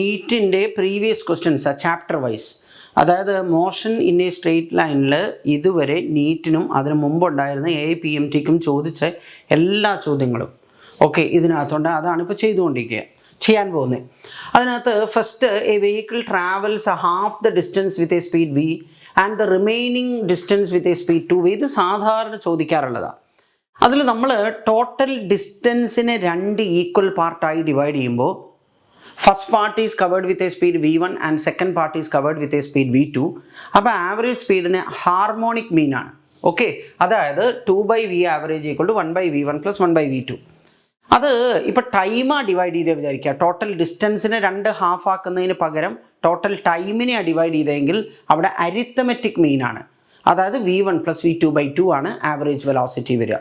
നീറ്റിന്റെ previous questions ആ chapter wise അതായത് motion in a straight ലൈനിൽ ഇതുവരെ നീറ്റിനും അതിനു മുമ്പുണ്ടായിരുന്ന എ പി എം ടിക്കും ചോദിച്ച എല്ലാ ചോദ്യങ്ങളും. ഓക്കെ ഇതിനകത്തുണ്ട് അതാണ് ഇപ്പോൾ ചെയ്തുകൊണ്ടിരിക്കുക. ചെയ്യാൻ പോകുന്നത് അതിനകത്ത് first a vehicle travels half the distance with a speed V and the remaining distance with a speed V two സാധാരണ ചോദിക്കാറുള്ളതാണ് അതിൽ നമ്മൾ ടോട്ടൽ ഡിസ്റ്റൻസിനെ രണ്ട് ഈക്വൽ പാർട്ടായി ഡിവൈഡ് ചെയ്യുമ്പോൾ first part is covered with a speed v one and second part is covered with a speed v two അപ്പോൾ average സ്പീഡിന് ഹാർമോണിക് മീൻ ആണ്. ഓക്കെ അതായത് two by v average equal to one by V one plus one by V two അത് ഇപ്പോൾ ടൈമാണ് divide ചെയ്തേ വിചാരിക്കുക. Total ഡിസ്റ്റൻസിനെ രണ്ട് ഹാഫ് ആക്കുന്നതിന് പകരം ടോട്ടൽ ടൈമിനെ ഡിവൈഡ് ചെയ്തെങ്കിൽ അവിടെ അരിത്തമെറ്റിക് ആണ്. അതായത് v one plus v two by two ആണ് ആവറേജ് വെലോസിറ്റി വരിക.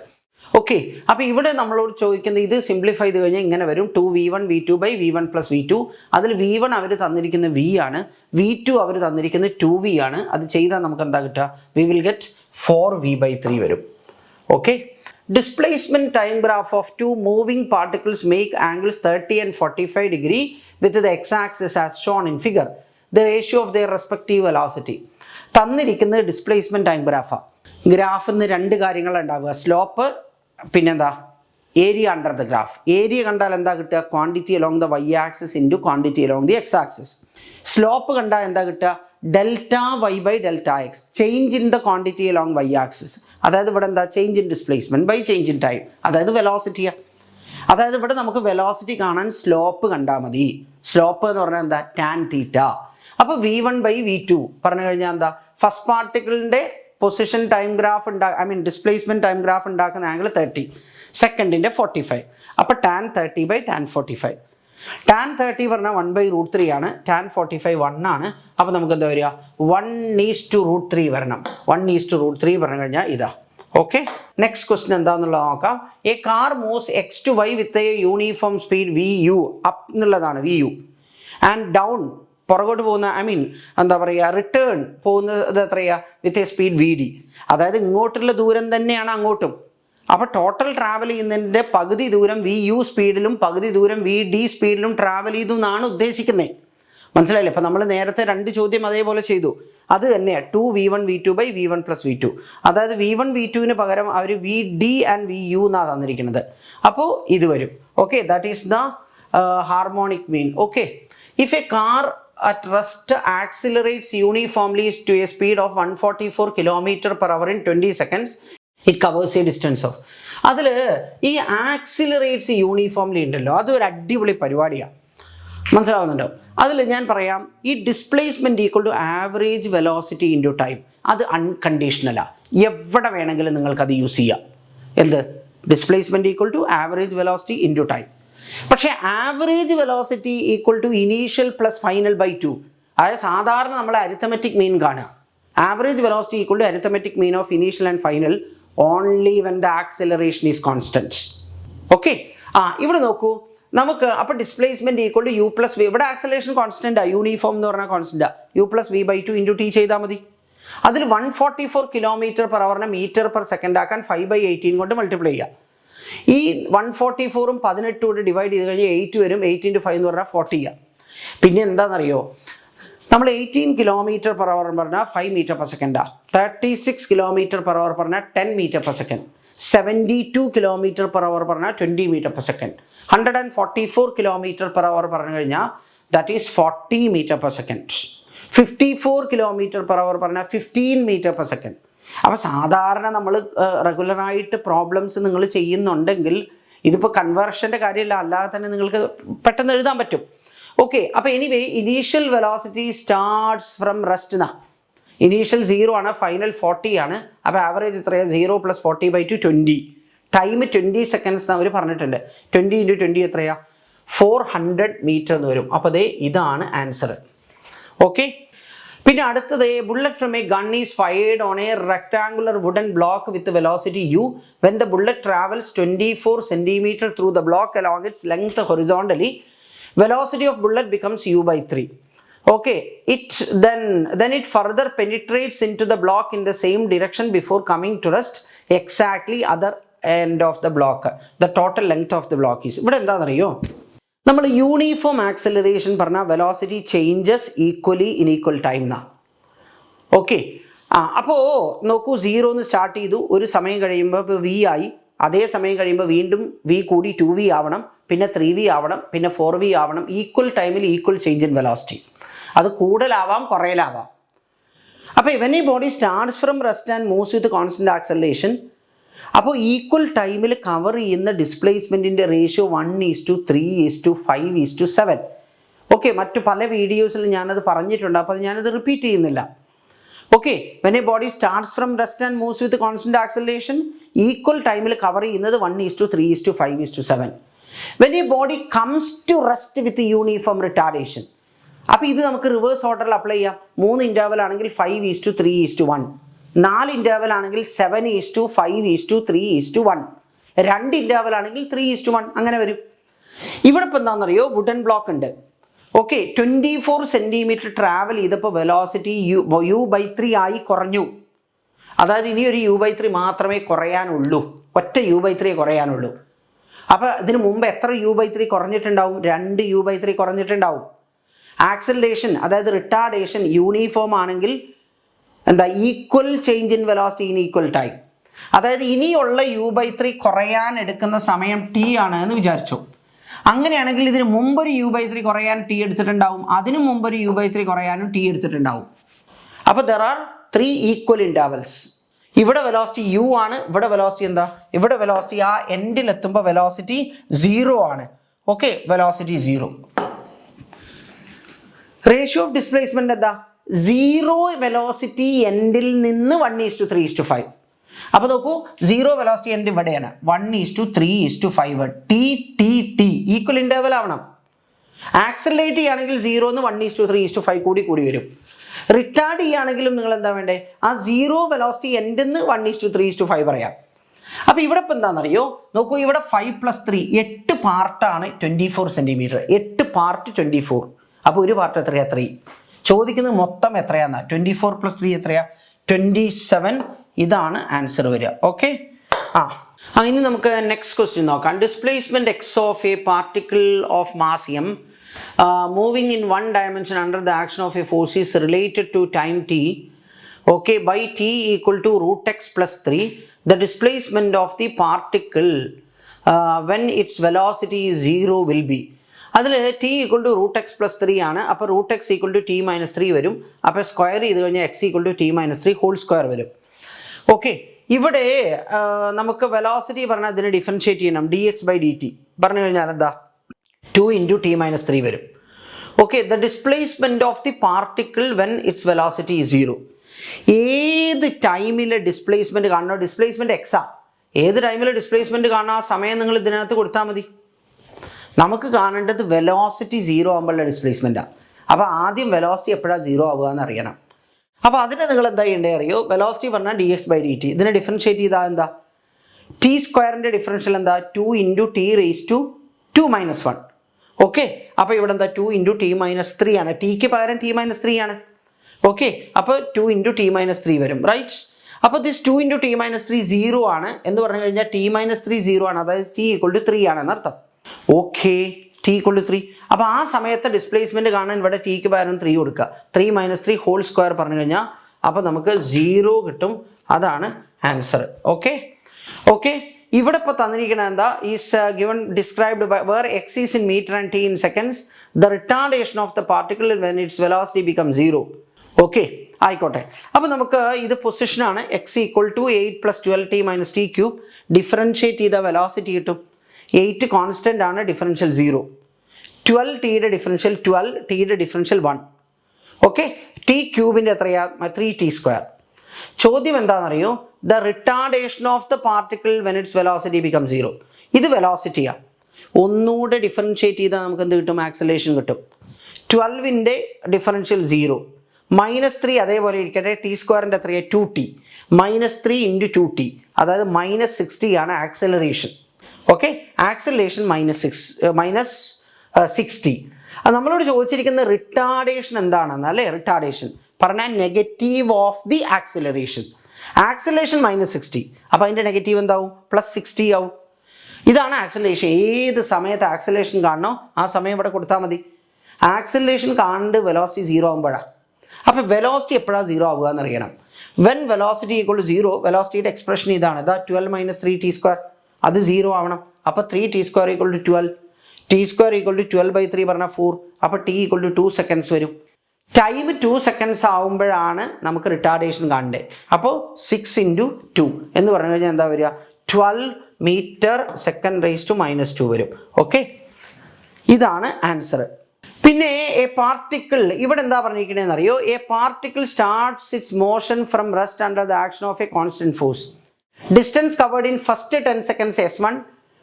ഓക്കെ അപ്പോൾ ഇവിടെ നമ്മളോട് ചോദിക്കുന്നത് ഇത് സിംപ്ലിഫൈ ചെയ്ത് കഴിഞ്ഞാൽ ഇങ്ങനെ വരും. Two v one v two by v one plus v two അതിൽ വി വൺ അവർ തന്നിരിക്കുന്ന വി ആണ്. വി ടു അവർ തന്നിരിക്കുന്ന ടു വി ആണ്. അത് ചെയ്താൽ നമുക്ക് എന്താ കിട്ടുക? V will get four v by three വരും. Okay displacement time graph of two moving particles make angles thirty and forty five degree with the x axis as shown in figure the ratio of their respective velocity തന്നിരിക്കുന്നത് displacement time ഗ്രാഫാണ് ഗ്രാഫിൽ നിന്ന് രണ്ട് കാര്യങ്ങളുണ്ടാവുക slope പിന്നെന്താ? Area under the graph area കണ്ടാൽ എന്താ കിട്ടുക? Quantity along the y axis into quantity along the x axis slope കണ്ടാൽ എന്താ കിട്ടുക? Delta y by delta x change in the quantity along y axis അതായത് ഇവിടെ എന്താ? Change in displacement by change in time അതായത് വെലോസിറ്റിയാണ് അതായത് ഇവിടെ നമുക്ക് വെലോസിറ്റി കാണാൻ സ്ലോപ്പ് കണ്ടാൽ മതി. സ്ലോപ്പ് എന്ന് പറഞ്ഞാൽ എന്താ? ടാൻ തീറ്റ അപ്പോൾ v one by v two പറഞ്ഞു കഴിഞ്ഞാൽ എന്താ? ഫസ്റ്റ് പാർട്ടിക്കിളിന്റെ പൊസിഷൻ ടൈം ഗ്രാഫ് ഉണ്ടാ I mean displacement time graph ഉണ്ടാക്കുന്ന ആംഗിൾ തേർട്ടി സെക്കൻഡിന്റെ ഫോർട്ടി ഫൈവ് അപ്പോൾ tan thirty by tan forty five tan thirty പറഞ്ഞാൽ വൺ ബൈ റൂട്ട് ത്രീ ആണ്. ടാൻ ഫോർട്ടി ഫൈവ് വൺ ആണ്. അപ്പോൾ നമുക്ക് എന്താ വരിക? One is to root three വരണം. One is to root three പറഞ്ഞു കഴിഞ്ഞാൽ ഇതാ. ഓക്കെ നെക്സ്റ്റ് ക്വസ്റ്റൻ എന്താണെന്നുള്ളത് നോക്കാം. A car moves x to y with a uniform speed v u up എന്നുള്ളതാണ് വി യു ആൻഡ് ഡൗൺ പുറകോട്ട് പോകുന്ന ഐ മീൻ എന്താ പറയുക റിട്ടേൺ പോകുന്നത് എത്രയാ? With a speed v d അതായത് ഇങ്ങോട്ടുള്ള ദൂരം തന്നെയാണ് അങ്ങോട്ടും. അപ്പോൾ ടോട്ടൽ ട്രാവൽ ചെയ്യുന്നതിന്റെ പകുതി ദൂരം വി യു സ്പീഡിലും പകുതി ദൂരം വി ഡി സ്പീഡിലും ട്രാവൽ ചെയ്തു എന്നാണ് ഉദ്ദേശിക്കുന്നത് മനസ്സിലായില്ലേ? ഇപ്പം നമ്മൾ നേരത്തെ രണ്ട് ചോദ്യം അതേപോലെ ചെയ്തു. അത് തന്നെയാണ് two v one v two by v one plus v two അതായത് വി വൺ വി ടുവിന് പകരം അവർ v d and v u എന്നാണ് തന്നിരിക്കുന്നത്. അപ്പോൾ ഇത് വരും. Okay that is the harmonic mean okay if a car at rest accelerates uniformly to a speed of 144 km per hour in 20 seconds. It covers a distance of. അതിൽ ഈ accelerates uniformly ഉണ്ടല്ലോ. അതൊരു അടിപൊളി പരിപാടിയാണ് മനസ്സിലാവുന്നുണ്ടോ? അതിൽ ഞാൻ പറയാം ഈ displacement equal to average velocity into time അത് അൺകണ്ടീഷണലാണ് എവിടെ വേണമെങ്കിലും നിങ്ങൾക്കത് യൂസ് ചെയ്യാം. എന്ത്? Displacement equal to average velocity into time പക്ഷേ average velocity equal to initial plus final by two അതായത് സാധാരണ നമ്മൾ അരിത്തമെറ്റിക് മീൻ കാണുക. Average velocity equal to arithmetic mean of initial and final only when the acceleration is constant okay ആ ഇവിടെ നോക്കൂ. നമുക്ക് അപ്പോൾ displacement equal to u plus v ഇവിടെ ആക്സലേഷൻ കോൺസ്റ്റന്റ് യൂണിഫോം എന്ന് പറഞ്ഞാൽ constant u plus v by two into t ചെയ്താൽ മതി. അതിൽ one forty four kilometer per അവറിനെ metre per second ആക്കാൻ ഫൈവ് ബൈ എയ്റ്റീൻ കൊണ്ട് മൾട്ടിപ്ലൈ ചെയ്യാം ഈ വൺ ഫോർട്ടി ഫോറും പതിനെട്ട് കൊണ്ട് ഡിവൈഡ് ചെയ്ത് കഴിഞ്ഞാൽ എയ്റ്റ് വരും. എയ്റ്റ് ഇന്റു ഫൈവ് എന്ന് പറഞ്ഞാൽ ഫോർട്ടി ആ പിന്നെ എന്താണെന്നറിയോ? നമ്മൾ എയ്റ്റീൻ കിലോമീറ്റർ പെർ അവർ പറഞ്ഞാൽ five metre per സെക്കൻഡാണ് thirty six kilometer per hour പറഞ്ഞാൽ ten meter per second seventy two kilometer per hour പറഞ്ഞാൽ twenty meter per second hundred and forty four kilometer per hour പറഞ്ഞു കഴിഞ്ഞാൽ that is forty meter per second fifty four kilometer per hour പറഞ്ഞാൽ fifteen metre per second അപ്പോൾ സാധാരണ നമ്മൾ റെഗുലറായിട്ട് problems നിങ്ങൾ ചെയ്യുന്നുണ്ടെങ്കിൽ ഇതിപ്പോൾ കൺവേർഷന്റെ കാര്യമില്ല അല്ലാതെ തന്നെ നിങ്ങൾക്ക് പെട്ടെന്ന് എഴുതാൻ പറ്റും. ഓക്കെ അപ്പോൾ anyway initial velocity starts from rest എന്നാ ഇനീഷ്യൽ സീറോ ആണ് ഫൈനൽ ഫോർട്ടി ആണ്. അപ്പോൾ ആവറേജ് എത്രയാണ് zero plus forty by two twenty time twenty seconds അവർ പറഞ്ഞിട്ടുണ്ട്. ട്വന്റി ഇന്റു ട്വന്റി എത്രയാ? ഫോർ ഹൺഡ്രഡ് മീറ്റർ എന്ന് വരും. അപ്പോൾ അതേ ഇതാണ് ആൻസർ ഓക്കെ പിന്നെ അടുത്തത് bullet from a gun is fired on a rectangular wooden block with velocity u when the bullet travels twenty four centimeter through the block along its length horizontally velocity of bullet becomes u by 3 okay it then then it further penetrates into the block in the same direction before coming to rest exactly other end of the block the total length of the block is ഇവിടെ എന്താണെന്നറിയോ നമ്മൾ uniform acceleration പറഞ്ഞാൽ velocity changes equally in equal time എന്നാ okay ആ അപ്പോൾ നോക്കൂ zero എന്ന് start ചെയ്തു ഒരു സമയം കഴിയുമ്പോൾ ഇപ്പോൾ വി ആയി അതേ സമയം കഴിയുമ്പോൾ വീണ്ടും വി കൂടി ടു വി ആവണം പിന്നെ ത്രീ വി ആവണം പിന്നെ ഫോർ വി ആവണം ഈക്വൽ ടൈമിൽ ഈക്വൽ ചേഞ്ച് ഇൻ വെലോസിറ്റി അത് കൂടുതലാവാം കുറയലാവാം അപ്പോൾ ഇവൻ ഈ body starts from rest and moves with constant acceleration അപ്പോൾ ഈക്വൽ ടൈമിൽ കവർ ചെയ്യുന്ന ഡിസ്പ്ലേസ്മെന്റിന്റെ ratio one is to three is to five is to seven okay മറ്റു പല വീഡിയോസിൽ ഞാനത് പറഞ്ഞിട്ടുണ്ട്. അപ്പോൾ അത് ഞാനത് റിപ്പീറ്റ് ചെയ്യുന്നില്ല. Okay when a body starts from rest and moves with constant acceleration equal ടൈമിൽ കവർ ചെയ്യുന്നത് one is to three is to five is to seven when a body comes to rest with uniform retardation അപ്പോൾ ഇത് നമുക്ക് reverse ഓർഡറിൽ apply ചെയ്യാം. മൂന്ന് interval ആണെങ്കിൽ five is to three is to one നാല് ഇന്റർവൽ ആണെങ്കിൽ seven is to five is to three is to one രണ്ട് ഇന്റർവൽ ആണെങ്കിൽ ത്രീ ഈസ് ടു വൺ അങ്ങനെ വരും. ഇവിടെ ഇപ്പം എന്താണെന്നറിയോ? വുഡൻ ബ്ലോക്ക് ഉണ്ട്. Okay twenty four centimetre travel ചെയ്തപ്പോൾ velocity u u by three ആയി കുറഞ്ഞു. അതായത് ഇനി ഒരു യു ബൈ ത്രീ മാത്രമേ കുറയാനുള്ളൂ. ഒറ്റ യു ബൈ ത്രീ കുറയാനുള്ളൂ. അപ്പോൾ ഇതിന് മുമ്പ് എത്ര യു ബൈ ത്രീ കുറഞ്ഞിട്ടുണ്ടാവും? രണ്ട് യു ബൈ ത്രീ കുറഞ്ഞിട്ടുണ്ടാവും. ആക്സലറേഷൻ അതായത് റിട്ടാർഡേഷൻ യൂണിഫോം ആണെങ്കിൽ എന്താ equal change in velocity in equal time അതായത് ഇനിയുള്ള യു ബൈ ത്രീ കുറയാൻ എടുക്കുന്ന സമയം ടി ആണ് എന്ന് വിചാരിച്ചു. അങ്ങനെയാണെങ്കിൽ ഇതിന് മുമ്പൊരു യു ബൈ ത്രീ കുറയാൻ ടി എടുത്തിട്ടുണ്ടാവും. അതിനു മുമ്പൊരു യു ബൈ ത്രീ കുറയാനും ടി എടുത്തിട്ടുണ്ടാവും. അപ്പോൾ there are three equal intervals ഇവിടെ വെലോസിറ്റി യു ആണ് ഇവിടെ വെലോസിറ്റി എന്താ? ഇവിടെ വെലോസിറ്റി ആ എൻഡിൽ എത്തുമ്പോൾ വെലോസിറ്റി സീറോ ആണ്. Okay velocity zero ratio of displacement എന്താ? സീറോ വെലോസിറ്റി എൻഡിൽ നിന്ന് one is to three is to five അപ്പോൾ നോക്കൂ സീറോ വെലോസിറ്റി എൻഡ് ഇവിടെയാണ്. One is to three is to five t t t equal interval ആവണം. Accelerate ചെയ്യുകയാണെങ്കിൽ zero എന്ന് one is to three is to five കൂടി കൂടി വരും. Retard ചെയ്യുകയാണെങ്കിലും നിങ്ങൾ എന്താ വേണ്ടേ? ആ zero velocity എൻഡിന്ന് one is to three is to five പറയാം. അപ്പോൾ ഇവിടെ ഇപ്പം എന്താണെന്നറിയോ? നോക്കൂ ഇവിടെ ഫൈവ് പ്ലസ് ത്രീ എട്ട് പാർട്ടാണ് ട്വന്റി ഫോർ സെന്റിമീറ്റർ എട്ട് പാർട്ട് ട്വന്റി ഫോർ അപ്പോൾ ഒരു പാർട്ട് എത്രയാ? ത്രീ ചോദിക്കുന്നത് മൊത്തം എത്രയാന്നാ ട്വന്റി ഫോർ പ്ലസ് ത്രീ എത്രയാ? ട്വന്റി സെവൻ ഇതാണ് ആൻസർ വരിക. ഓക്കെ ആ. ആ ഇനി നമുക്ക് നെക്സ്റ്റ് ക്വസ്റ്റ്യൻ നോക്കാം. Displacement x of a particle of mass m moving in one dimension under the action of a force is related to time t t equal to root x plus 3 the displacement of the particle uh, when its velocity is 0 will be. അതിൽ t equal to root x plus three ആണ്. അപ്പോൾ root x equal to t minus three വരും. അപ്പോൾ square ചെയ്ത് കഴിഞ്ഞാൽ x equal to t minus three whole square വരും. Okay ഇവിടെ നമുക്ക് വെലോസിറ്റി പറഞ്ഞാൽ ഇതിനെ ഡിഫറൻഷിയേറ്റ് ചെയ്യണം. D x by d t പറഞ്ഞു കഴിഞ്ഞാൽ എന്താ? Two into t minus three വരും. Okay the displacement of the particle when its velocity zero ഏത് ടൈമിലെ ഡിസ്പ്ലേസ്മെന്റ് കാണണോ? ഡിസ്പ്ലേസ്മെന്റ് എക്സാ ഏത് ടൈമിലെ ഡിസ്പ്ലേസ്മെന്റ് കാണാൻ ആ സമയം നിങ്ങൾ ഇതിനകത്ത് കൊടുത്താൽ മതി. നമുക്ക് കാണേണ്ടത് വെലോസിറ്റി സീറോ ആകുമ്പോഴുള്ള ഡിസ്പ്ലേസ്മെന്റാണ് അപ്പോൾ ആദ്യം വെലോസിറ്റി എപ്പോഴാണ് സീറോ ആവുക എന്ന് അറിയണം. അപ്പോൾ അതിന് നിങ്ങൾ എന്താ ചെയ്യേണ്ടത് അറിയോ? വെലോസിറ്റി പറഞ്ഞാൽ d x by d t ഇതിനെ ഡിഫറൻഷിയേറ്റ് ചെയ്താൽ എന്താ? ടി സ്ക്വയറിന്റെ ഡിഫറൻഷ്യൽ എന്താ? Two into t raise to two minus one okay അപ്പോൾ ഇവിടെ എന്താ? Two into t minus three ആണ്. ടിക്ക് പകരം ടി മൈനസ് ത്രീ ആണ്. ഓക്കെ അപ്പോൾ two into t minus three വരും. റൈറ്റ് അപ്പോൾ this two into t minus three zero ആണ്. എന്ന് പറഞ്ഞു കഴിഞ്ഞാൽ ടി മൈനസ് ത്രീ സീറോ ആണ്. അതായത് ടി ഈക്വൾ ടു ത്രീ ആണ് അർത്ഥം ഓക്കെ ടി ടു ത്രീ അപ്പോൾ ആ സമയത്തെ ഡിസ്പ്ലേസ്മെന്റ് കാണാൻ ഇവിടെ ടിക്ക് പകരം ത്രീ കൊടുക്കുക. Three minus three whole square പറഞ്ഞു കഴിഞ്ഞാൽ അപ്പോൾ നമുക്ക് സീറോ കിട്ടും. അതാണ് ആൻസർ ഓക്കെ ഓക്കെ ഇവിടെ ഇപ്പോൾ തന്നിരിക്കുന്നത് എന്താ? Is given described by where x is in metre and t in seconds the retardation of the particle when its velocity become zero okay ആയിക്കോട്ടെ. അപ്പോൾ നമുക്ക് ഇത് പൊസിഷനാണ് x equal to eight plus twelve t minus t cube differentiate ചെയ്ത velocity കിട്ടും. Eight constant ആണ് differential zero twelve ടിയുടെ differential twelve ടിയുടെ differential one okay t ക്യൂബിന്റെ എത്രയാ? ത്രീ ടി സ്ക്വയർ ചോദ്യം എന്താണെന്നറിയോ? The retardation of the particle when its velocity become zero ഇത് വെലോസിറ്റിയാണ് ഒന്നുകൂടെ ഡിഫറൻഷ്യേറ്റ് ചെയ്താൽ നമുക്ക് എന്ത് കിട്ടും? ആക്സലേഷൻ കിട്ടും. ട്വൽവിന്റെ ഡിഫറൻഷ്യൽ സീറോ മൈനസ് ത്രീ അതേപോലെ ഇരിക്കട്ടെ. ടി സ്ക്വയറിന്റെ എത്രയാണ് two t minus three into two t അതായത് മൈനസ് സിക്സ്റ്റി ആണ് acceleration okay acceleration minus six minus sixty നമ്മളോട് ചോദിച്ചിരിക്കുന്ന റിട്ടാഡേഷൻ എന്താണെന്ന് അല്ലേ? റിട്ടാഡേഷൻ പറഞ്ഞാൽ negative of the acceleration acceleration minus sixty അപ്പോൾ അതിന്റെ നെഗറ്റീവ് എന്താവും? പ്ലസ് സിക്സ്റ്റി ആവും. ഇതാണ് ആക്സലേഷൻ ഏത് സമയത്ത് ആക്സലേഷൻ കാണണോ ആ സമയം ഇവിടെ കൊടുത്താൽ മതി. ആക്സലേഷൻ കാണണ്ട് വെലോസിറ്റി സീറോ ആകുമ്പോഴാണ് അപ്പോൾ വെലോസിറ്റി എപ്പോഴാണ് സീറോ ആവുക എന്നറിയണം. When velocity equal to zero വെലോസിറ്റിയുടെ expression ഇതാണ്. ഇതാ twelve minus three t square അത് സീറോ ആവണം. അപ്പോൾ three t square equal to twelve t square equal to twelve by three പറഞ്ഞാൽ ഫോർ അപ്പോൾ t equal to two seconds വരും. Time two seconds ആവുമ്പോഴാണ് നമുക്ക് റിട്ടാർഡേഷൻ കാണേണ്ടത് അപ്പോൾ സിക്സ് ഇന്റു ടു എന്ന് പറഞ്ഞു കഴിഞ്ഞാൽ എന്താ വരിക? Twelve metre second raise to minus two വരും. ഓക്കെ ഇതാണ് ആൻസർ പിന്നെ എ പാർട്ടിക്കിൾ ഇവിടെ എന്താ പറഞ്ഞിരിക്കണേന്ന് അറിയോ? A particle starts its motion from rest under the action of a constant force distance covered in first 10 seconds s one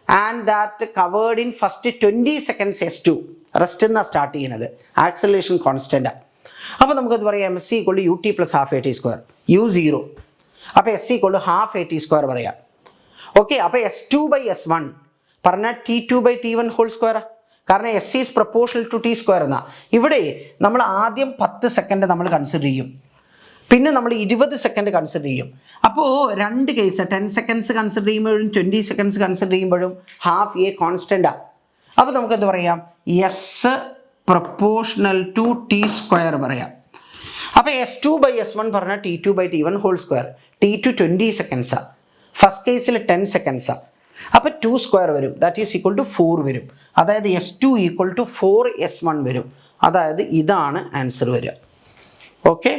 and that covered in first twenty seconds s two rest എന്നാണ് start ചെയ്യുന്നത് acceleration കോൺസ്റ്റന്റാണ് അപ്പോൾ നമുക്കത് പറയാം. S സി കൊള്ളു u t plus half a t square u zero അപ്പോൾ S സി കൊള്ളു ഹാഫ് എ ടി സ്ക്വയർ പറയാം. ഓക്കെ അപ്പോൾ s two by s one പറഞ്ഞാൽ t two by t one whole square കാരണം s is proportional to t square എന്നാണ് ഇവിടെ നമ്മൾ ആദ്യം പത്ത് സെക്കൻഡ് നമ്മൾ കൺസിഡർ ചെയ്യും. പിന്നെ നമ്മൾ ഇരുപത് സെക്കൻഡ് കൺസിഡർ ചെയ്യും. അപ്പോൾ രണ്ട് കേസ് ടെൻ സെക്കൻഡ്സ് കൺസിഡർ ചെയ്യുമ്പോഴും ട്വന്റി സെക്കൻഡ്സ് കൺസിഡർ ചെയ്യുമ്പോഴും ഹാഫ് എ കോൺസ്റ്റന്റാണ് അപ്പോൾ നമുക്കെന്ത് പറയാം? S proportional to t square പറയാം. അപ്പോൾ s two by s one പറഞ്ഞാൽ t two by t one whole square t two twenty സെക്കൻഡ്സാണ് first കേസിൽ ടെൻ സെക്കൻഡ്സാണ് അപ്പോൾ ടു സ്ക്വയർ വരും. That is equal to four വരും. അതായത് s two equal to four s one വരും. അതായത് ഇതാണ് ആൻസർ വരിക. Okay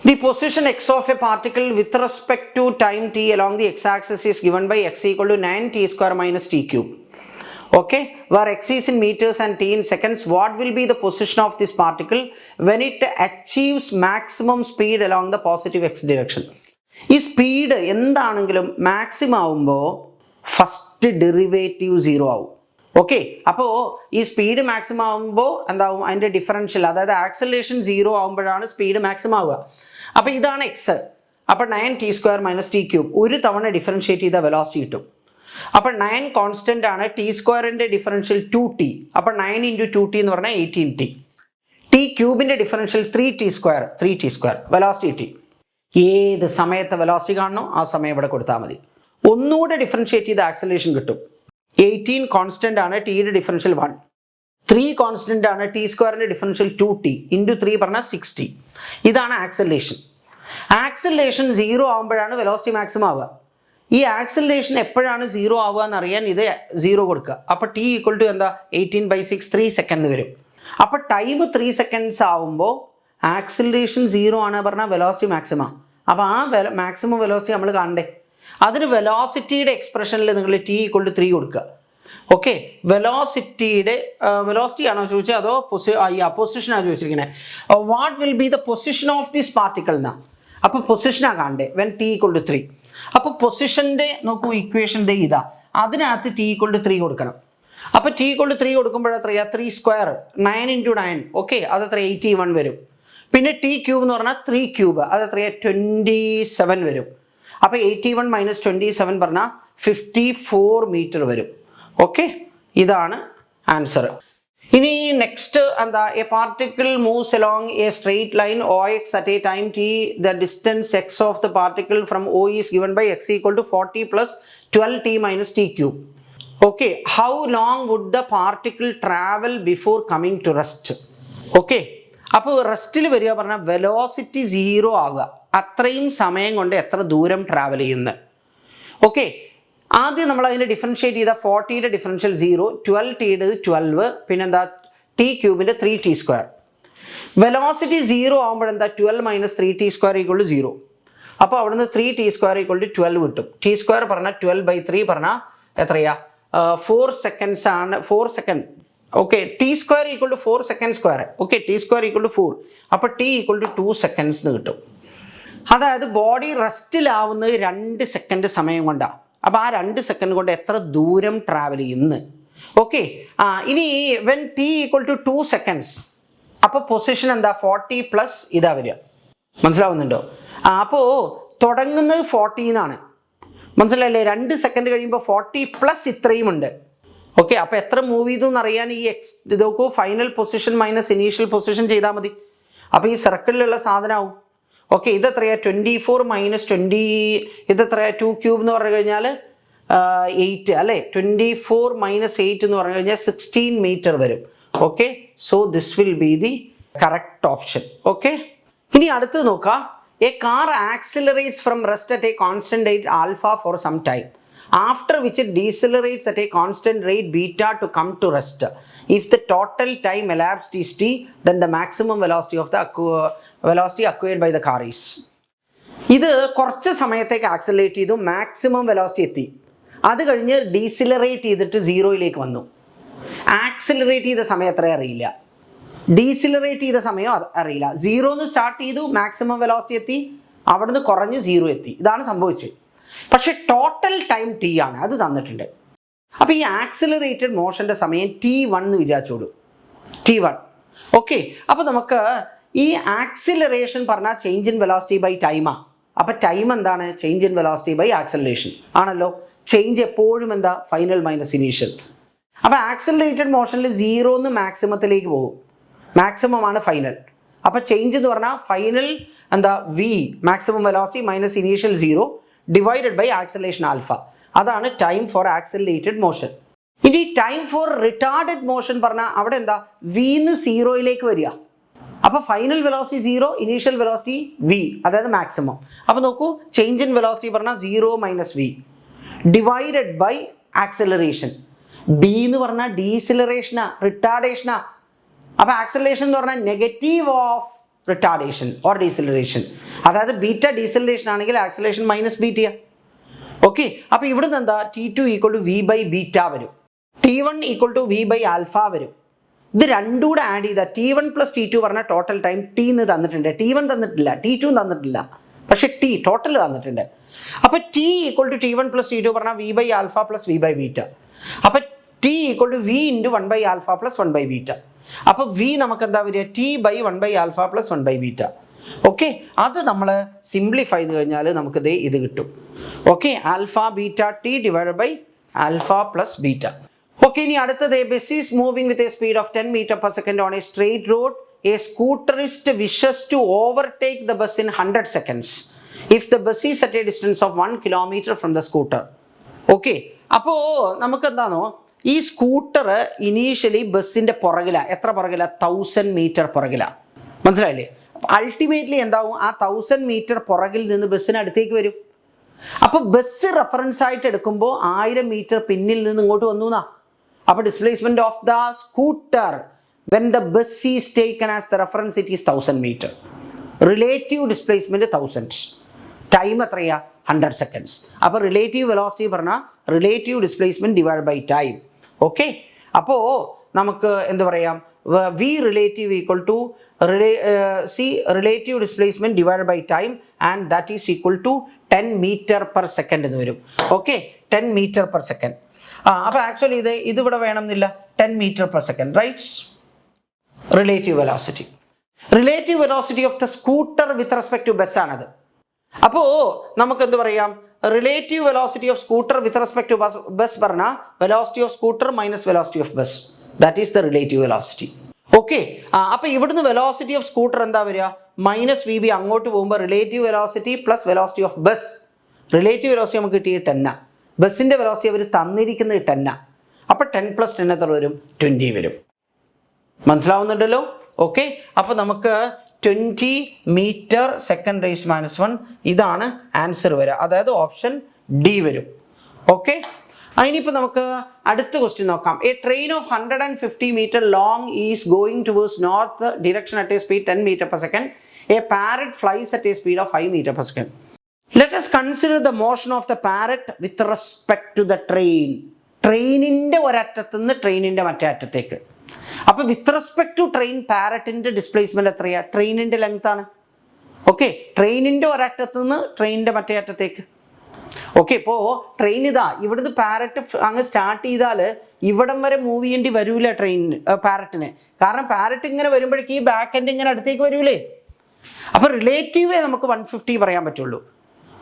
the position x of a particle with respect to time t along the x axis is given by x equal to nine t square minus t cube where x is in meters and t in seconds what will be the position of this particle when it achieves maximum speed along the positive x direction ഈ speed എന്താണെങ്കിലും maximum ആവുമ്പോൾ first derivative zero ആവും okay അപ്പോൾ ഈ speed maximum ആവുമ്പോൾ എന്താവും? അതിന്റെ ഡിഫറൻഷ്യൽ അതായത് ആക്സലേഷൻ സീറോ ആകുമ്പോഴാണ് സ്പീഡ് മാക്സിമം ആവുക. അപ്പോൾ ഇതാണ് എക്സ് അപ്പോൾ nine t square minus t cube ഒരു തവണ ഡിഫറൻഷ്യേറ്റ് ചെയ്ത വെലോസിറ്റി കിട്ടും. അപ്പോൾ നയൻ കോൺസ്റ്റന്റ് ആണ് ടി സ്ക്വയറിന്റെ ഡിഫറൻഷ്യൽ ടു ടി അപ്പോൾ നയൻ ഇന്റു ടു ടി എന്ന് പറഞ്ഞാൽ eighteen T t ക്യൂബിന്റെ differential three t square three t square velocity t ഏത് സമയത്തെ വെലോസിറ്റി കാണണോ ആ സമയം ഇവിടെ കൊടുത്താൽ മതി. ഒന്നുകൂടെ ഡിഫറൻഷ്യേറ്റ് ചെയ്ത് ആക്സലേഷൻ കിട്ടും. എയ്റ്റീൻ കോൺസ്റ്റന്റ് ആണ് ടിയുടെ ഡിഫറൻഷ്യൽ വൺ ത്രീ കോൺസ്റ്റന്റ് ആണ് ടി സ്ക്വയറിന്റെ differential two t into three പറഞ്ഞാൽ സിക്സ് ടി ഇതാണ് ആക്സലേഷൻ ആക്സലേഷൻ സീറോ ആകുമ്പോഴാണ് വെലോസിറ്റി മാക്സിമം ആവുക. ഈ ആക്സലേഷൻ എപ്പോഴാണ് സീറോ ആവുക എന്ന് അറിയാൻ ഇത് സീറോ കൊടുക്കുക. അപ്പോൾ ടി ഈക്വൽ ടു എന്താ? Eighteen by six three second വരും. അപ്പോൾ ടൈം ത്രീ സെക്കൻഡ്സ് ആവുമ്പോൾ ആക്സലേഷൻ സീറോ ആണ് പറഞ്ഞാൽ വെലോസിറ്റി മാക്സിമം അപ്പോൾ ആ മാക്സിമം വെലോസിറ്റി നമ്മൾ കാണണ്ടേ? അതിന് വെലോസിറ്റിയുടെ എക്സ്പ്രഷനിൽ നിങ്ങൾ ടി ഈക്വൾ ടു ത്രീ കൊടുക്കുക. ഓക്കെ വെലോസിറ്റിയുടെ വെലോസിറ്റി ആണോ ചോദിച്ചത്? അതോ പൊസി ഈ പൊസിഷനാണ് ചോദിച്ചിരിക്കുന്നത് what will be the position of this particle എന്നാ അപ്പോൾ പൊസിഷനാണ് കാണണ്ടേ? When t equal to three അപ്പോൾ പൊസിഷന്റെ നോക്കൂ ഇക്വേഷൻ ദേ ഇതാ. അതിനകത്ത് ടി ഈക്വൾ ടു ത്രീ കൊടുക്കണം. അപ്പോൾ ടി ഈക്വൾ ടു ത്രീ കൊടുക്കുമ്പോൾ എത്രയാ? Three square nine into nine okay അത് എത്ര എയ്റ്റി വൺ വരും. പിന്നെ ടി ക്യൂബ് എന്ന് പറഞ്ഞാൽ ത്രീ ക്യൂബ് അത് എത്രയാ? ട്വന്റി സെവൻ വരും. അപ്പോൾ eighty one minus twenty seven പറഞ്ഞാൽ ഫിഫ്റ്റി ഫോർ മീറ്റർ വരും. ഓക്കെ ഇതാണ് ആൻസർ ഇനി നെക്സ്റ്റ് എന്താ? A particle moves along a straight line O x at a time t the distance x of the particle from O is given by x equal to forty plus twelve t minus t cube okay how long would the particle travel before coming to rest okay അപ്പോൾ റെസ്റ്റിൽ വരിക പറഞ്ഞാൽ velocity zero ആവുക. അത്രയും സമയം കൊണ്ട് എത്ര ദൂരം ട്രാവൽ ചെയ്യുന്നത് ഓക്കെ ആദ്യം നമ്മൾ അതിനെ ഡിഫറൻഷ്യേറ്റ് ചെയ്ത ഫോർട്ടിയുടെ ഡിഫറൻഷ്യൽ സീറോ ട്വൽവ് ടീയുടെ ട്വൽവ് പിന്നെന്താ t ക്യൂബിന്റെ three t square velocity zero ആകുമ്പോഴെന്താ twelve minus three t square equal to zero അപ്പോൾ അവിടുന്ന് three t square equal to twelve കിട്ടും. ടി സ്ക്വയർ പറഞ്ഞാൽ ട്വൽവ് ബൈ ത്രീ പറഞ്ഞാൽ എത്രയാ? ഫോർ സെക്കൻഡ്സ് ആണ്. Four second okay t square equal to four second square okay t square equal to four അപ്പോൾ t equal to two seconds എന്ന് കിട്ടും. അതായത് body റെസ്റ്റിലാവുന്നത് രണ്ട് സെക്കൻഡ് സമയം കൊണ്ടാണ് അപ്പോൾ ആ രണ്ട് സെക്കൻഡ് കൊണ്ട് എത്ര ദൂരം ട്രാവൽ ചെയ്യുന്നു ഓക്കെ ആ ഇനി when t equal to two seconds അപ്പോൾ പൊസിഷൻ എന്താ? ഫോർട്ടി പ്ലസ് ഇതാ വരിക. മനസ്സിലാവുന്നുണ്ടോ? ആ അപ്പോൾ തുടങ്ങുന്നത് ഫോർട്ടീന്നാണ് മനസ്സിലായില്ലേ? രണ്ട് സെക്കൻഡ് കഴിയുമ്പോൾ ഫോർട്ടി പ്ലസ് ഇത്രയും ഉണ്ട്. ഓക്കെ അപ്പോൾ എത്ര മൂവ് ചെയ്തു എന്നറിയാൻ ഈ എക്സ് ഇത് നോക്കൂ final position minus initial position ചെയ്താൽ മതി. അപ്പോൾ ഈ സർക്കിളിലുള്ള സാധനമാവും ഓക്കെ ഇതെത്രയാ? ട്വന്റി ഫോർ മൈനസ് ട്വന്റി ഇതെത്രയാ? ടു ക്യൂബ് എന്ന് പറഞ്ഞു കഴിഞ്ഞാൽ എയ്റ്റ് അല്ലേ? ട്വന്റി ഫോർ മൈനസ് എയ്റ്റ് എന്ന് പറഞ്ഞു കഴിഞ്ഞാൽ സിക്സ്റ്റീൻ മീറ്റർ വരും. Okay so this will be the correct option okay ഇനി അടുത്ത് നോക്കാം. A car accelerates from rest at a concentrate alpha for some time after which it decelerates at a constant rate beta to come to rest if the total time elapsed is t then the maximum velocity of the velocity acquired by the car is ഇത് കുറച്ച് സമയത്തേക്ക് accelerate ചെയ്തു maximum velocity എത്തി. അത് കഴിഞ്ഞ് decelerate ചെയ്തിട്ട് സീറോയിലേക്ക് വന്നു. Accelerate ചെയ്ത സമയം എത്ര അറിയില്ല. ഡീസിലറേറ്റ് ചെയ്ത സമയം അറി- അറിയില്ല. സീറോന്ന് സ്റ്റാർട്ട് ചെയ്തു മാക്സിമം വെലോസിറ്റി എത്തി. അവിടുന്ന് കുറഞ്ഞ് സീറോ എത്തി. ഇതാണ് സംഭവിച്ചത്. പക്ഷേ ടോട്ടൽ ടൈം ടി ആണ് അത് തന്നിട്ടുണ്ട്. അപ്പോൾ ഈ ആക്സിലറേറ്റഡ് മോഷന്റെ സമയം ടി വൺ എന്ന് വിചാരിച്ചോളൂ ടി വൺ ഓക്കെ അപ്പോൾ നമുക്ക് ഈ ആക്സിലറേഷൻ പറഞ്ഞാൽ ചേഞ്ച് ഇൻ വെലോസിറ്റി ബൈ ടൈമാ അപ്പോൾ ടൈം എന്താണ്? Change in velocity by acceleration ആണല്ലോ? ചേഞ്ച് എപ്പോഴും എന്താ? ഫൈനൽ മൈനസ് ഇനീഷ്യൽ അപ്പോൾ ആക്സിലറേറ്റഡ് മോഷനിൽ സീറോ നിന്ന് മാക്സിമത്തിലേക്ക് പോകും. മാക്സിമം ആണ് ഫൈനൽ അപ്പോൾ ചേഞ്ച് എന്ന് പറഞ്ഞാൽ ഫൈനൽ എന്താ V maximum velocity minus initial zero divided by acceleration alpha അതാണ് ടൈം ഫോർ ആക്സലേറ്റഡ് മോഷൻ ഇനി ടൈം ഫോർ റിട്ടാർഡഡ് മോഷൻ പറഞ്ഞാൽ അവിടെ എന്താ? വിന്ന് സീറോയിലേക്ക് വരിക. അപ്പോൾ final velocity zero initial velocity V അതായത് മാക്സിമം അപ്പോൾ നോക്കൂ ചേഞ്ച് ഇൻ വെലോസിറ്റി പറഞ്ഞാൽ zero minus V divided by acceleration B എന്ന് പറഞ്ഞാൽ ഡീസിലറേഷനാ റിട്ടാർഡേഷനാ അപ്പോൾ ആക്സലറേഷൻ എന്ന് പറഞ്ഞാൽ negative of retardation or deceleration അതായത് ബീറ്റ ഡീസിലറേഷൻ ആണെങ്കിൽ ആക്സലേഷൻ മൈനസ് ബീറ്റ ഓക്കെ അപ്പോൾ ഇവിടുന്ന് എന്താ? T two equal to v by beta വരും. T one equal to v by alpha വരും. ഇത് രണ്ടും കൂടെ ആഡ് ചെയ്താൽ t one plus t two പറഞ്ഞ ടോട്ടൽ ടൈം ടി എന്ന് തന്നിട്ടുണ്ട്. ടി വൺ തന്നിട്ടില്ല. ടി ടു തന്നിട്ടില്ല. പക്ഷെ ടി ടോട്ടൽ തന്നിട്ടുണ്ട്. അപ്പൊ t equal to t one plus t two പറഞ്ഞാൽ v by alpha plus v by beta അപ്പൊ t equal to v into one by alpha plus one by beta അപ്പോൾ V നമുക്ക് എന്താ വരിക? T by one by alpha plus one by beta okay അത് നമ്മൾ simplify ചെയ്ത് കഴിഞ്ഞാൽ നമുക്ക് ദേ ഇത് കിട്ടും. Okay alpha beta t divide by alpha plus beta okay ഇനി അടുത്തത് bus is moving with a speed of ten metre per second on a straight road a scooterist wishes to overtake the bus in hundred seconds if the bus is at a distance of one kilometre from the scooter okay അപ്പോൾ നമുക്ക് എന്താണോ ഈ scooter initially ബസ്സിന്റെ പുറകിലാണ് എത്ര പുറകിലാണ് thousand metre പുറകിലാണ് മനസ്സിലായില്ലേ? Ultimately എന്താവും? ആ thousand metre പുറകിൽ നിന്ന് ബസ്സിന് അടുത്തേക്ക് വരും. അപ്പോൾ ബസ് റെഫറൻസ് ആയിട്ട് എടുക്കുമ്പോൾ ആയിരം മീറ്റർ പിന്നിൽ നിന്ന് ഇങ്ങോട്ട് വന്നു എന്നാ. അപ്പോൾ displacement of the scooter when the bus is taken as the reference it is thousand metre relative displacement thousand time എത്രയാ? ഹൺഡ്രഡ് സെക്കൻഡ്സ് അപ്പോൾ റിലേറ്റീവ് വെലോസിറ്റി പറഞ്ഞാൽ relative displacement divide by time okay അപ്പോൾ നമുക്ക് എന്ത് പറയാം? V relative equal to c relative displacement divide by time and that is equal to ten metre per second എന്ന് വരും. Okay ten metre per second ആ അപ്പോൾ actually ഇത് ഇതിവിടെ വേണമെന്നില്ല. Ten metre per second rights relative velocity relative velocity of the scooter with respect to ആണത്. അപ്പോൾ നമുക്ക് എന്ത് പറയാം? Relative velocity of scooter with respect to bus പറഞ്ഞാൽ velocity of scooter minus velocity of bus. That is the relative velocity okay ആ അപ്പൊ ഇവിടുന്ന് velocity of scooter എന്താ വരിക? മൈനസ് വി ബി അങ്ങോട്ട് പോകുമ്പോൾ relative velocity plus velocity of bus relative velocity നമുക്ക് കിട്ടിയ ടെന്ന ബസ്സിന്റെ വെലോസിറ്റി അവർ തന്നിരിക്കുന്നത് ടെന്ന അപ്പൊ ടെൻ പ്ലസ് ടെൻ എത്ര വരും? ട്വന്റി വരും. മനസ്സിലാവുന്നുണ്ടല്ലോ? ഓക്കെ അപ്പോൾ നമുക്ക് twenty metre second raise minus one ഇതാണ് ആൻസർ വരിക. അതായത് ഓപ്ഷൻ ഡി വരും. ഓക്കെ അതിനിപ്പോൾ നമുക്ക് അടുത്ത ക്വസ്റ്റ്യൻ നോക്കാം. A train of hundred and fifty metre long is going towards north direction at a speed ten metre per second a parrot flies at a speed of five metre per second let us consider the motion of the parrot with respect to the train ട്രെയിനിന്റെ ഒരറ്റത്തു നിന്ന് ട്രെയിനിന്റെ മറ്റേ അറ്റത്തേക്ക്. അപ്പോൾ with respect to train പാരറ്റിന്റെ displacement എത്രയാണ് ട്രെയിനിന്റെ ലെങ്ത് ആണ്. ഓക്കെ ട്രെയിനിന്റെ ഒരറ്റത്ത് നിന്ന് ട്രെയിനിന്റെ മറ്റേ അറ്റത്തേക്ക്. ഓക്കെ ഇപ്പോൾ ട്രെയിൻ ഇതാ ഇവിടുന്ന് പാരറ്റ് അങ്ങ് സ്റ്റാർട്ട് ചെയ്താൽ ഇവിടം വരെ മൂവ് ചെയ്യേണ്ടി വരൂല ട്രെയിനിന് പാരറ്റിന് കാരണം പാരറ്റ് ഇങ്ങനെ വരുമ്പോഴേക്ക് ഈ ബാക്ക് എൻഡ് ഇങ്ങനെ അടുത്തേക്ക് വരൂലേ? അപ്പോൾ റിലേറ്റീവേ നമുക്ക് വൺ ഫിഫ്റ്റി പറയാൻ പറ്റുള്ളൂ.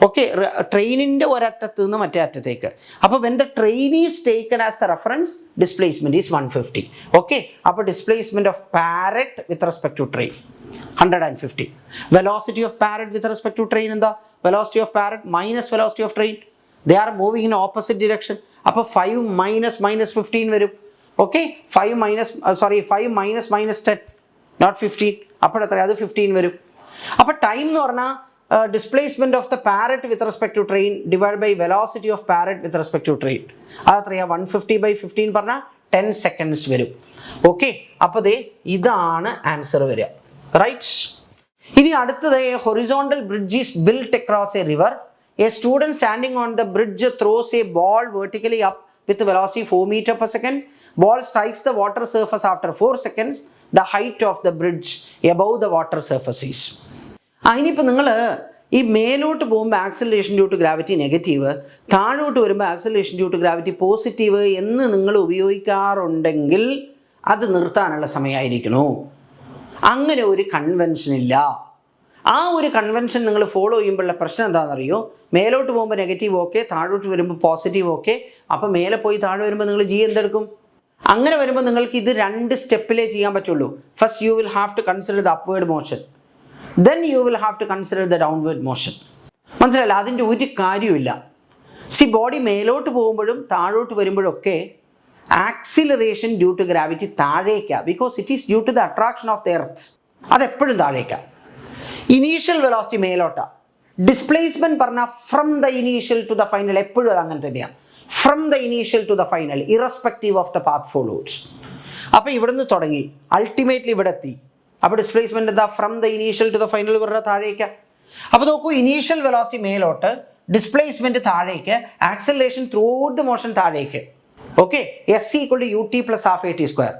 ഓക്കെ ട്രെയിനിന്റെ ഒരറ്റത്ത് നിന്ന് മറ്റേ അറ്റത്തേക്ക്. അപ്പോൾ when the train is taken as the reference displacement is one fifty okay അപ്പോൾ displacement of parrot with respect to train hundred and fifty velocity of parrot with respect to train എന്താ? Velocity of parrot minus velocity of train they are moving in opposite direction അപ്പോൾ five minus minus fifteen വരും. Okay five minus sorry five minus minus ten not fifteen അപ്പോഴെത്ര അത് fifteen വരും. അപ്പോൾ time എന്ന് പറഞ്ഞാൽ Displacement of the parrot with respect to train divide by velocity of parrot with respect to train അതെത്രയാ one fifty by fifteen പറഞ്ഞാൽ ten seconds വരും okay അപ്പോൾ ദേ ഇതാണ് ആൻസർ വരിക റൈറ്റ് ഇനി അടുത്തത് horizontal bridge is built across a river a student standing on the bridge throws a ball vertically up with velocity 4 meter per second. Ball strikes the water surface after 4 seconds. The height of the bridge above the water surface is. ആ ഇനിയിപ്പോൾ നിങ്ങൾ ഈ മേലോട്ട് പോകുമ്പോൾ acceleration due to gravity negative താഴോട്ട് വരുമ്പോൾ acceleration due to gravity positive എന്ന് നിങ്ങൾ ഉപയോഗിക്കാറുണ്ടെങ്കിൽ അത് നിർത്താനുള്ള സമയമായിരിക്കണു. അങ്ങനെ ഒരു കൺവെൻഷൻ ഇല്ല. ആ ഒരു കൺവെൻഷൻ നിങ്ങൾ ഫോളോ ചെയ്യുമ്പോഴുള്ള പ്രശ്നം എന്താണെന്നറിയോ? മേലോട്ട് പോകുമ്പോൾ നെഗറ്റീവ് ഓക്കെ താഴോട്ട് വരുമ്പോൾ പോസിറ്റീവ് ഓക്കെ അപ്പോൾ മേലെ പോയി താഴെ വരുമ്പോൾ നിങ്ങൾ ജി എന്തെടുക്കും? അങ്ങനെ വരുമ്പോൾ നിങ്ങൾക്ക് ഇത് രണ്ട് സ്റ്റെപ്പിലേ ചെയ്യാൻ പറ്റുള്ളൂ. First you will have to consider the upward motion then you will have to consider the downward motion മനസ്സിലായില്ല? അതിന്റെ ഒരു കാര്യമില്ല സി ബോഡി മേലോട്ട് പോകുമ്പോഴും താഴോട്ട് വരുമ്പോഴൊക്കെ acceleration due to gravity താഴേക്കാണ് because it is due to the attraction of the earth അതെപ്പോഴും താഴേക്കാണ് ഇനീഷ്യൽ വെലോസിറ്റി മേലോട്ടാണ് ഡിസ്പ്ലേസ്മെന്റ് പറഞ്ഞാൽ from the initial to the final എപ്പോഴും അത് അങ്ങനെ തന്നെയാണ് from the initial to the final irrespective of the path followed അപ്പോൾ ഇവിടുന്ന് തുടങ്ങി. അൾട്ടിമേറ്റ്ലി ഇവിടെ എത്തി അപ്പോൾ ഡിസ്പ്ലേസ്മെന്റ് എന്താ? From the initial to the final വരുന്ന താഴേക്ക്. അപ്പോൾ നോക്കൂ ഇനീഷ്യൽ വെലോസിറ്റി മേലോട്ട് ഡിസ്പ്ലേസ്മെന്റ് താഴേക്ക് acceleration throughout the motion താഴേക്ക്. Okay s c equal to u t plus half a t square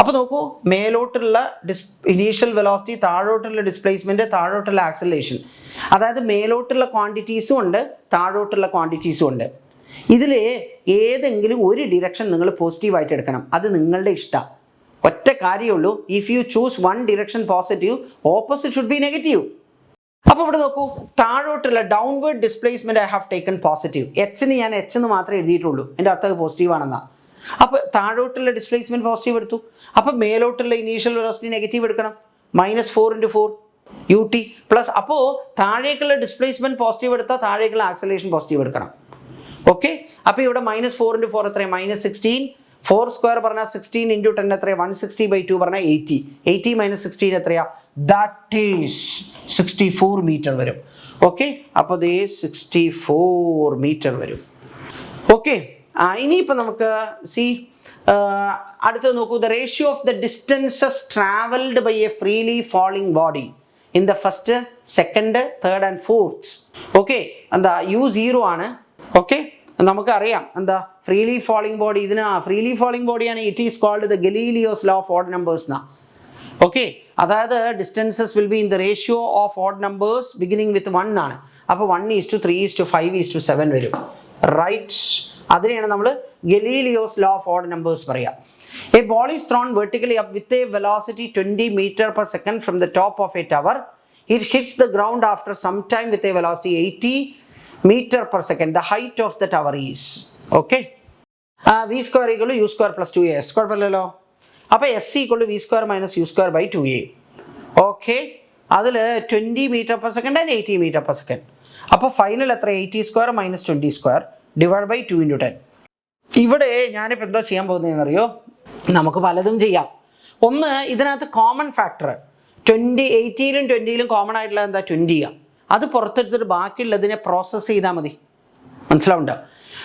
അപ്പോൾ നോക്കൂ മേലോട്ടുള്ള ഡിസ് ഇനീഷ്യൽ വെലോസിറ്റി താഴോട്ടുള്ള ഡിസ്പ്ലേസ്മെന്റ് താഴോട്ടുള്ള ആക്സലേഷൻ അതായത് മേലോട്ടുള്ള ക്വാണ്ടിറ്റീസും ഉണ്ട് താഴോട്ടുള്ള ക്വാണ്ടിറ്റീസും ഉണ്ട്. ഇതിൽ ഏതെങ്കിലും ഒരു ഡിറക്ഷൻ നിങ്ങൾ പോസിറ്റീവായിട്ട് എടുക്കണം. അത് നിങ്ങളുടെ ഇഷ്ടം. ഒറ്റ കാര്യമുള്ളൂ if you choose one direction positive opposite should be negative അപ്പോൾ ഇവിടെ നോക്കൂ. താഴോട്ടുള്ള downward displacement I have taken positive എച്ചിന് ഞാൻ എച്ച് എന്ന് മാത്രമേ എഴുതിയിട്ടുള്ളൂ. എന്റെ അർത്ഥം പോസിറ്റീവ് ആണെന്നാ. അപ്പോൾ താഴോട്ടുള്ള ഡിസ്പ്ലേസ്മെന്റ് പോസിറ്റീവ് എടുത്തു. അപ്പോൾ മേലോട്ടുള്ള ഇനീഷ്യൽ വെലോസിറ്റി നെഗറ്റീവ് എടുക്കണം. Minus four into four u t plus അപ്പോൾ താഴേക്കുള്ള ഡിസ്പ്ലേസ്മെന്റ് പോസിറ്റീവ് എടുത്താൽ താഴേക്കുള്ള ആക്സലേഷൻ പോസിറ്റീവ് എടുക്കണം. ഓക്കെ അപ്പോൾ ഇവിടെ മൈനസ് ഫോർ ഇന്റു ഫോർ എത്രയാണ് മൈനസ് സിക്സ്റ്റീൻ ഫോർ സ്ക്വയർ പറഞ്ഞാൽ സിക്സ്റ്റീൻ ഇന്റു ടെൻ എത്രയാണ് വൺ സിക്സ്റ്റി ബൈ ടു പറഞ്ഞാൽ എയ്റ്റി എയ്റ്റി മൈനസ് സിക്സ്റ്റീൻ എത്രയാ? That is sixty four metre വരും. ഓക്കെ അപ്പോൾ ദേ സിക്സ്റ്റി ഫോർ മീറ്റർ വരും. ഓക്കെ ആ ഇനിയിപ്പോൾ നമുക്ക് സി അടുത്ത് നോക്കൂ. The ratio of the distances travelled by a freely falling body in the first second third and fourth okay എന്താ യു സീറോ ആണ്. ഓക്കെ നമുക്കറിയാം. എന്താ? ഫ്രീലി ഫോളിങ് ബോഡി ഇതിന് ഫ്രീലി ഫോളിങ് ബോഡിയാണ് it is called the Galileo's law of odd numbers എന്നാ okay അതായത് distances will be in the ratio of odd numbers beginning with one ആണ് അപ്പോൾ one is to three is to five is to seven വരും. Right അതിനെയാണ് നമ്മൾ Galileo's law of odd numbers പറയാം. A ball is thrown vertically up with a velocity twenty metre per second from the top of a tower it hits the ground after some time with a velocity eighty metre per second the height of the tower is okay v square equal u square plus two a s കുഴപ്പമില്ലല്ലോ അപ്പോൾ s equal v square minus u square by two a okay അതിൽ twenty metre per second and eighty metre per second അപ്പോൾ final എത്ര eighty square minus twenty square divide by two into ten ഇവിടെ ഞാനിപ്പോൾ എന്താ ചെയ്യാൻ പോകുന്നതെന്ന് അറിയോ? നമുക്ക് പലതും ചെയ്യാം. ഒന്ന് ഇതിനകത്ത് കോമൺ ഫാക്ടർ ട്വന്റി എയ്റ്റിയിലും ട്വന്റിയിലും കോമൺ ആയിട്ടുള്ള എന്താ? ട്വന്റിയാണ് അത് പുറത്തെടുത്തിട്ട് ബാക്കിയുള്ളതിനെ പ്രോസസ്സ് ചെയ്താൽ മതി. മനസ്സിലാവുണ്ടോ?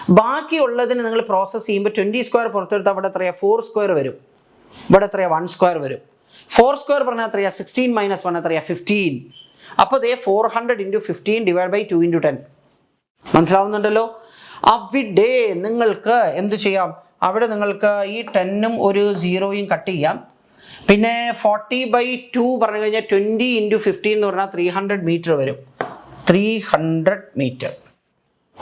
ബാക്കിയുള്ളതിന് നിങ്ങൾ പ്രോസസ്സ് ചെയ്യുമ്പോൾ ട്വന്റി സ്ക്വയർ പുറത്തെടുത്താൽ അവിടെ എത്രയാ? ഫോർ സ്ക്വയർ വരും. ഇവിടെ എത്രയാ? വൺ സ്ക്വയർ വരും. ഫോർ സ്ക്വയർ പറഞ്ഞാൽ എത്രയാ? സിക്സ്റ്റീൻ മൈനസ് വൺ എത്രയാ? ഫിഫ്റ്റീൻ അപ്പോൾ ദേ four hundred into fifteen divide by two into ten മനസ്സിലാവുന്നുണ്ടല്ലോ? അവിടെ നിങ്ങൾക്ക് എന്ത് ചെയ്യാം? അവിടെ നിങ്ങൾക്ക് ഈ ടെന്നും ഒരു സീറോയും കട്ട് ചെയ്യാം. പിന്നെ ഫോർട്ടി ബൈ ടു പറഞ്ഞു കഴിഞ്ഞാൽ ട്വന്റി ഇന്റു ഫിഫ്റ്റീൻ എന്ന് പറഞ്ഞാൽ ത്രീ ഹൺഡ്രഡ് മീറ്റർ വരും. ത്രീ ഹൺഡ്രഡ് മീറ്റർ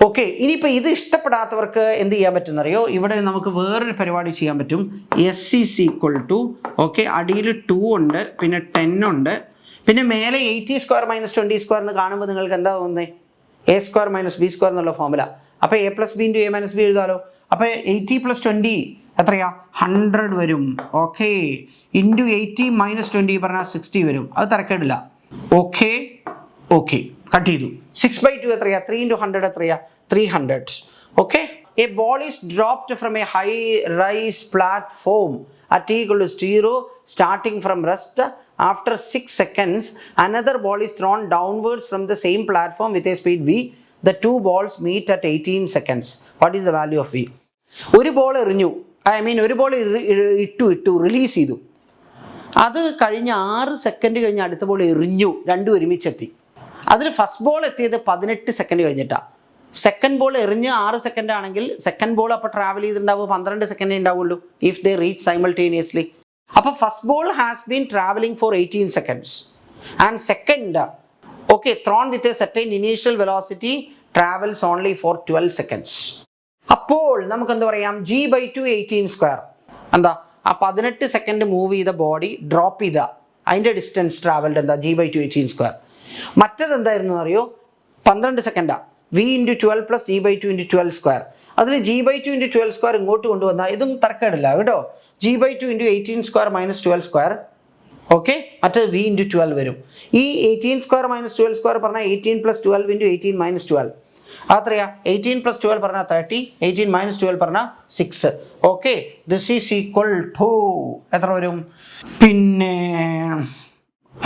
ഓക്കെ ഇനിയിപ്പോൾ ഇത് ഇഷ്ടപ്പെടാത്തവർക്ക് എന്ത് ചെയ്യാൻ പറ്റുമെന്നറിയോ ഇവിടെ നമുക്ക് വേറൊരു പരിപാടി ചെയ്യാൻ പറ്റും. S is equal to okay അടിയിൽ ടു ഉണ്ട് പിന്നെ ടെൻ ഉണ്ട്. പിന്നെ മേലെ eighty square minus twenty square എന്ന് കാണുമ്പോൾ നിങ്ങൾക്ക് എന്താ തോന്നുന്നത് a square minus b square എന്നുള്ള ഫോമുല അപ്പോൾ a plus b into a minus b എഴുതാലോ? അപ്പോൾ എയ്റ്റി പ്ലസ് ട്വന്റി എത്രയാ? ഹൺഡ്രഡ് വരും. Okay into eighty minus twenty പറഞ്ഞാൽ സിക്സ്റ്റി വരും. അത് തിരക്കേടില്ല. ഓക്കെ ഓക്കെ കട്ട് ചെയ്തു സിക്സ് ബൈ ടു എത്രയാ ത്രീ ഇന്റു ഹൺഡ്രഡ് എത്രയാ three hundred okay a ball is dropped from a high rise platform t equal to 0 starting from rest after 6 seconds another ball is thrown downwards from the same platform with a speed v the two balls meet at 18 seconds what is the value of v ഒരു ball എറിഞ്ഞു I mean ഒരു ball ഇട്ടു ഇട്ടു release ചെയ്തു അത് കഴിഞ്ഞ് ആറ് second കഴിഞ്ഞ് അടുത്ത ബോൾ എറിഞ്ഞു രണ്ടും ഒരുമിച്ചെത്തി അതിൽ ഫസ്റ്റ് ബോൾ എത്തിയത് പതിനെട്ട് സെക്കൻഡ് കഴിഞ്ഞിട്ടാണ് സെക്കൻഡ് ബോൾ എറിഞ്ഞ് ആറ് സെക്കൻഡ് ആണെങ്കിൽ സെക്കൻഡ് ബോൾ അപ്പോൾ ട്രാവൽ ചെയ്തിട്ടുണ്ടാവും പന്ത്രണ്ട് സെക്കൻഡേ ഉണ്ടാവുള്ളൂ ഇഫ് ദേ റീച്ച് സൈമൾട്ടേനിയസ്ലി അപ്പോൾ first ball has been travelling for eighteen seconds and second okay thrown with a certain initial velocity travels only for twelve seconds അപ്പോൾ നമുക്ക് എന്താ പറയാം? G by two eighteen square എന്താ? ആ പതിനെട്ട് second move ചെയ്ത body drop ചെയ്ത. അതിന്റെ ഡിസ്റ്റൻസ് ട്രാവൽഡ് എന്താ? G by two eighteen square മറ്റത് എന്തായിരുന്നു അറിയോ? പന്ത്രണ്ട് സെക്കൻഡാ v into twelve plus g by two into twelve square അതിൽ G by two into twelve square ഇങ്ങോട്ട് കൊണ്ടുവന്നാൽ ഇതും തർക്കമില്ല കേട്ടോ. G by two into eighteen square minus twelve square okay മറ്റേ വി ഇന്റു ട്വൽവ് വരും. ഈ eighteen square minus twelve square പറഞ്ഞാൽ eighteen plus twelve into eighteen minus twelve അത്രയാ eighteen plus twelve പറഞ്ഞാൽ തേർട്ടി എയ്റ്റീൻ മൈനസ് ട്വൽവ് പറഞ്ഞാൽ six okay this is equal to എത്ര വരും? പിന്നെ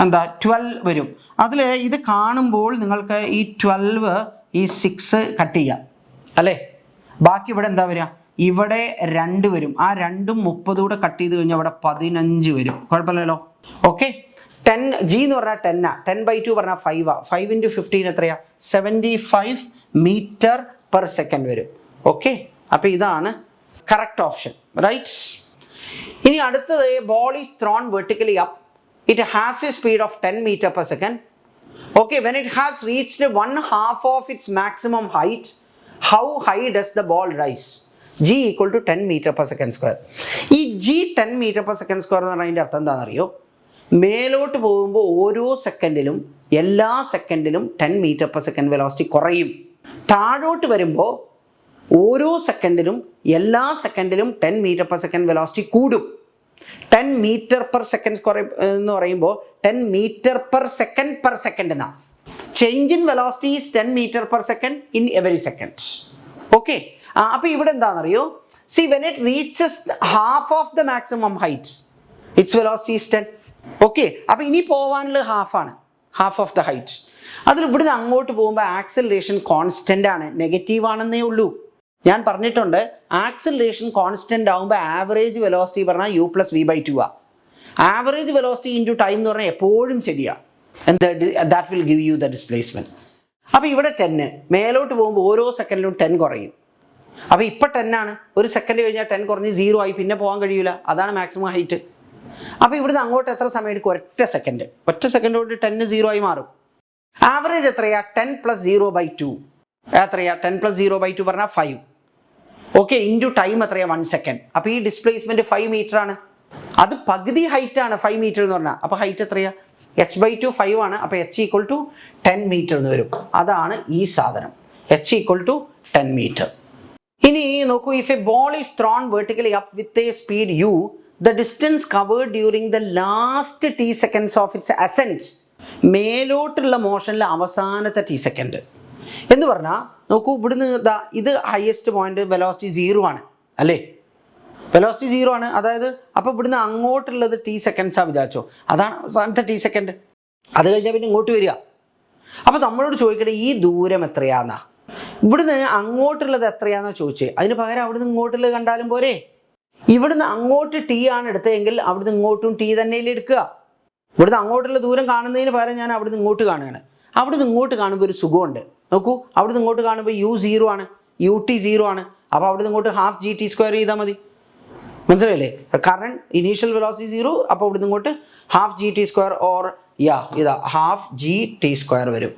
എന്താ ട്വൽവ് വരും. അതിൽ ഇത് കാണുമ്പോൾ നിങ്ങൾക്ക് ഈ ട്വൽവ് ഈ സിക്സ് കട്ട് ചെയ്യാം. അല്ലേ? ബാക്കി ഇവിടെ എന്താ വരിക ഇവിടെ രണ്ട് വരും. ആ രണ്ടും മുപ്പതൂടെ കട്ട് ചെയ്ത് കഴിഞ്ഞാൽ അവിടെ പതിനഞ്ച് വരും. കുഴപ്പമില്ലല്ലോ. ഓക്കെ ടെൻ ജി എന്ന് പറഞ്ഞാൽ ടെന്നാ ടെൻ ബൈ ടു പറഞ്ഞാൽ ഫൈവാ ഫൈവ് ഇന്റു ഫിഫ്റ്റീൻ എത്രയാ? Seventy five metre per second വരും. ഓക്കെ അപ്പോൾ ഇതാണ് കറക്റ്റ് ഓപ്ഷൻ റൈറ്റ് ഇനി അടുത്തത് ball is thrown vertically up it has a speed of 10 metre per second Okay, when it has reached one half of its maximum height, how high does the ball rise? G equal to 10 metre per second square ഈ g ten metre per second square എന്ന് പറഞ്ഞാൽ അതിന്റെ അർത്ഥം എന്താണെന്നറിയോ? മേലോട്ട് പോകുമ്പോൾ ഓരോ സെക്കൻഡിലും എല്ലാ സെക്കൻഡിലും ten metre per second velocity കുറയും. താഴോട്ട് വരുമ്പോൾ ഓരോ സെക്കൻഡിലും എല്ലാ സെക്കൻഡിലും ten metre per second velocity കൂടും. Ten metre per second square എന്ന് പറയുമ്പോൾ ten metre per second per second എന്നാ. Change in velocity is ten metre per second in every second. Okay അപ്പോൾ ഇവിടെ എന്താണെന്നറിയോ? See when it reaches half of the maximum height its velocity is ten. Okay അപ്പോൾ ഇനി പോകാനുള്ള ഹാഫാണ് half of the height അതിൽ ഇവിടുന്ന് അങ്ങോട്ട് പോകുമ്പോൾ ആക്സലറേഷൻ കോൺസ്റ്റന്റ് ആണ്. നെഗറ്റീവ് ആണെന്നേ ഉള്ളൂ. ഞാൻ പറഞ്ഞിട്ടുണ്ട് ആക്സിലറേഷൻ കോൺസ്റ്റന്റ് ആകുമ്പോൾ ആവറേജ് വെലോസിറ്റി പറഞ്ഞാൽ u plus v by two ആ. ആവറേജ് വെലോസിറ്റി ഇന്റു ടൈം എന്ന് പറഞ്ഞാൽ എപ്പോഴും ശരിയാ. എന്താ that will give you the displacement അപ്പോൾ ഇവിടെ ടെന്ന് മേലോട്ട് പോകുമ്പോൾ ഓരോ സെക്കൻഡിലും ടെൻ കുറയും. അപ്പോൾ ഇപ്പോൾ ടെൻ ആണ്. ഒരു സെക്കൻഡ് കഴിഞ്ഞാൽ ടെൻ കുറഞ്ഞ് സീറോ ആയി. പിന്നെ പോകാൻ കഴിയില്ല അതാണ് മാക്സിമം ഹൈറ്റ് അപ്പോൾ ഇവിടുന്ന് അങ്ങോട്ട് എത്ര സമയം എടുക്കും? ഒറ്റ സെക്കൻഡ് ഒറ്റ സെക്കൻഡ് കൊണ്ട് ടെന്ന് സീറോ ആയി മാറും. ആവറേജ് എത്രയാ? Ten plus zero by two എത്രയാ? Ten plus zero by two പറഞ്ഞാൽ ഫൈവ് ഓക്കെ ഇന്റു ടൈം എത്രയാ? വൺ സെക്കൻഡ് അപ്പോൾ ഈ ഡിസ്പ്ലേസ്മെന്റ് ഫൈവ് മീറ്റർ ആണ്. അത് പകുതി ഹൈറ്റ് ആണ് ഫൈവ് മീറ്റർ എന്ന് പറഞ്ഞാൽ അപ്പോൾ ഹൈറ്റ് എത്രയാ? എച്ച് ബൈ ടു ഫൈവ് ആണ്. അപ്പോൾ h equal to ten metre എന്ന് വരും. അതാണ് ഈ സാധനം. H equal to ten metre ഇനി നോക്കൂ if a ball is thrown vertically up with a speed u the distance covered during the last t seconds of its ascent മേലോട്ടുള്ള മോഷനിലെ അവസാനത്തെ T second എന്ന് പറഞ്ഞാൽ നോക്കൂ ഇവിടുന്ന് ഇതാ ഇത് ഹയസ്റ്റ് പോയിന്റ് വെലോസിറ്റി സീറോ ആണ് അല്ലേ? വെലോസിറ്റി സീറോ ആണ്. അതായത് അപ്പോൾ ഇവിടുന്ന് അങ്ങോട്ടുള്ളത് ടി സെക്കൻഡ്സാ വിചാരിച്ചോ. അതാണ് അവസാനത്തെ ടി സെക്കൻഡ് അത് കഴിഞ്ഞാൽ പിന്നെ ഇങ്ങോട്ട് വരിക. അപ്പോൾ നമ്മളോട് ചോദിക്കട്ടെ ഈ ദൂരം എത്രയാന്നാ? ഇവിടുന്ന് അങ്ങോട്ടുള്ളത് എത്രയാണെന്നാ ചോദിച്ചേ? അതിന് പകരം അവിടുന്ന് ഇങ്ങോട്ടുള്ളത് കണ്ടാലും പോരെ? ഇവിടുന്ന് അങ്ങോട്ട് ടി ആണ് എടുത്തതെങ്കിൽ അവിടുന്ന് ഇങ്ങോട്ടും ടി തന്നെയല്ലേ എടുക്കുക. ഇവിടുന്ന് അങ്ങോട്ടുള്ള ദൂരം കാണുന്നതിന് പകരം ഞാൻ അവിടുന്ന് ഇങ്ങോട്ട് കാണുകയാണ്. അവിടുന്ന് ഇങ്ങോട്ട് കാണുമ്പോൾ ഒരു സുഖമുണ്ട്. നോക്കൂ അവിടെ നിന്ന് ഇങ്ങോട്ട് കാണുമ്പോൾ യു സീറോ ആണ് യു ടി സീറോ ആണ്. അപ്പോൾ അവിടെ നിന്ന് ഇങ്ങോട്ട് ഹാഫ് ജി ടി സ്ക്വയർ ചെയ്താൽ മതി. മനസ്സിലായില്ലേ? കറണ്ട് ഇനീഷ്യൽ വെലോസിറ്റി സീറോ അപ്പോൾ അവിടെ നിന്ന് ഇങ്ങോട്ട് half g t square or യാ ഇതാ ഹാഫ് ജി ടി സ്ക്വയർ വരും.